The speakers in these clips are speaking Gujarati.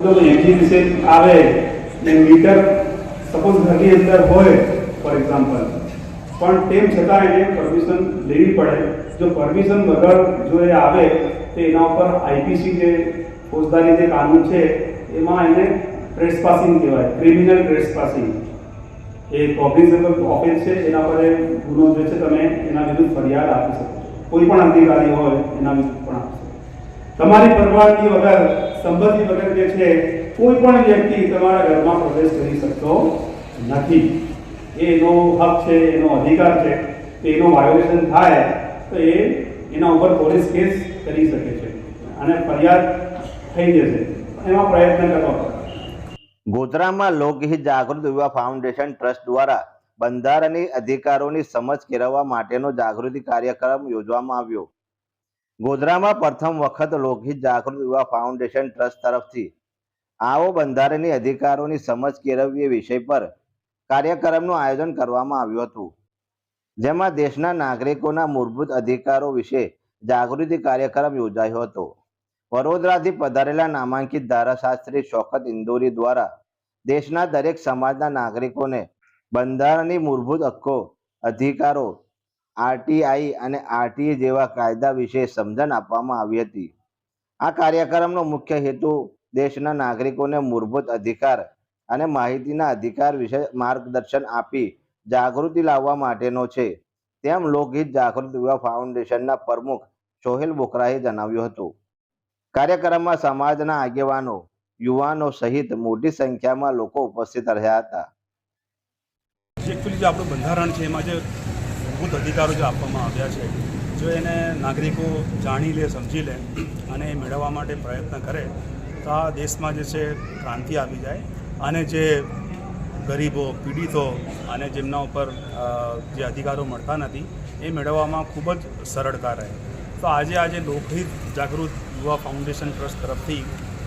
તો એક્ઝિબિશન આવે ને મીટર સપોઝ ઘરની અંદર હોય ફોર એક્ઝામ્પલ પણ તેમ છતાં એને પરમિશન લેવી પડે. જો પરમિશન વગર જો એ આવે, તો એના ઉપર આઈપીસી જે ફોજદારી જે કાનૂન છે, એમાં એને ટ્રેસપાસિંગ કહેવાય ક્રિમિનલ ટ્રેસપાસિંગ એ કોગ્નિઝેબલ ઓફેન્સ છે, એના પર ગુનો જે છે, તમે એના વિરુદ્ધ ફરિયાદ આપી શકો કોઈ પણ અધિકારી હોય, એના વિરુદ્ધ પણ આપી શકો તમારી પરવાનગી વગર સંમતિ વગર જે છે, કોઈ પણ વ્યક્તિ તમારા ઘરમાં પ્રવેશ કરી શકતો નથી. એનો હક છે, એનો અધિકાર છે એનો વાયોલેશન થાય, તો એ એના ઉપર પોલીસ કેસ કરી શકે છે અને ફરિયાદ થઈ જશે. એમાં પ્રયત્ન કરવા ગોધરામાં લોકહિત જાગૃત યુવા ફાઉન્ડેશન ટ્રસ્ટ દ્વારા બંધારણીય અધિકારોની સમજ કેળવવા માટેનો જાગૃતિ કાર્યક્રમ યોજવામાં આવ્યો. ગોધરામાં પ્રથમ વખત લોકહિત જાગૃત યુવા ફાઉન્ડેશન ટ્રસ્ટ તરફથી આવો બંધારણીય અધિકારોની સમજ કેળવવી વિષય પર કાર્યક્રમનું આયોજન કરવામાં આવ્યું હતું. જેમાં દેશના નાગરિકોના મૂળભૂત અધિકારો વિશે જાગૃતિ કાર્યક્રમ યોજાયો હતો. વડોદરાથી પધારેલા નામાંકિત ધારાશાસ્ત્રી શોકત ઇન્દોરી દ્વારા દેશના દરેક સમાજના નાગરિકોને બંધારણની મૂળભૂત હક્કો, અધિકારો આરટીઆઈ અને આરટીએ જેવા કાયદા વિશે સમજણ આપવામાં આવી હતી. આ કાર્યક્રમનો મુખ્ય હેતુ દેશના નાગરિકોને મૂળભૂત અધિકાર અને માહિતીના અધિકાર વિશે માર્ગદર્શન આપી જાગૃતિ લાવવા માટેનો છે. તેમ લોકહિત જાગૃત યુવા ફાઉન્ડેશનના પ્રમુખ સોહેલ બોકરાએ જણાવ્યું હતું. કાર્યક્રમમાં સમાજના આગેવાનો, યુવાનો સહિત મોટી સંખ્યામાં લોકો ઉપસ્થિત રહ્યા હતા. એકચ્યુઅલી જે આપણું બંધારણ છે એમાં જે મૂળભૂત અધિકારો જે આપવામાં આવ્યા છે, જો એને નાગરિકો જાણી લે, સમજી લે અને એ મેળવવા માટે પ્રયત્ન કરે, તો આ દેશમાં જે છે ક્રાંતિ આવી જાય અને જે ગરીબો, પીડિતો અને જેમના ઉપર જે અધિકારો મળતા નથી, એ મેળવવામાં ખૂબ જ સરળતા રહે. તો આજે આજે લોકહિત જાગૃત યુવા ફાઉન્ડેશન ટ્રસ્ટ તરફથી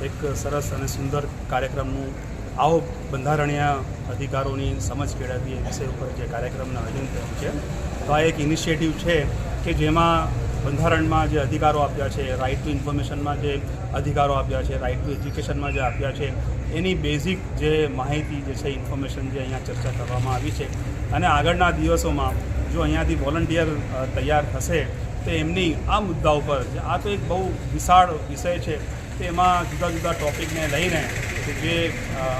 એક સરસ અને સુંદર કાર્યક્રમનું આવો બંધારણીય અધિકારોની સમજ કેળવવી વિષય ઉપર જે કાર્યક્રમનું આયોજન થયું છે. તો આ એક ઇનિશિયેટિવ છે કે જેમાં બંધારણમાં જે અધિકારો આપ્યા છે રાઇટ ટુ ઇન્ફોર્મેશનમાં જે અધિકારો આપ્યા છે રાઇટ ટુ એજ્યુકેશનમાં જે આપ્યા છે, એની બેઝિક જે માહિતી જે છે ઇન્ફોર્મેશન જે અહીંયા ચર્ચા કરવામાં આવી છે. અને આગળના દિવસોમાં જો અહીંયાથી વોલન્ટિયર તૈયાર થશે, તો એમની આ મુદ્દા ઉપર આ તો એક બહુ વિશાળ વિષય છે એમાં જુદા જુદા ટોપિકને લઈને જે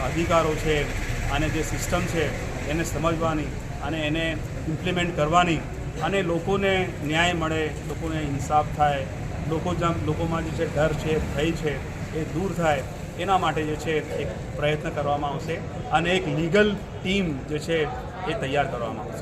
અધિકારો છે અને જે સિસ્ટમ છે એને સમજવાની અને એને ઇમ્પ્લિમેન્ટ કરવાની અને લોકોને ન્યાય મળે, લોકોને ઇન્સાફ થાય, લોકો જેમ, લોકોમાં જે છે ડર છે ભય છે, એ દૂર થાય, એના માટે જે છે એક પ્રયત્ન કરવામાં આવશે અને એક લીગલ ટીમ જે છે એ તૈયાર કરવામાં આવશે.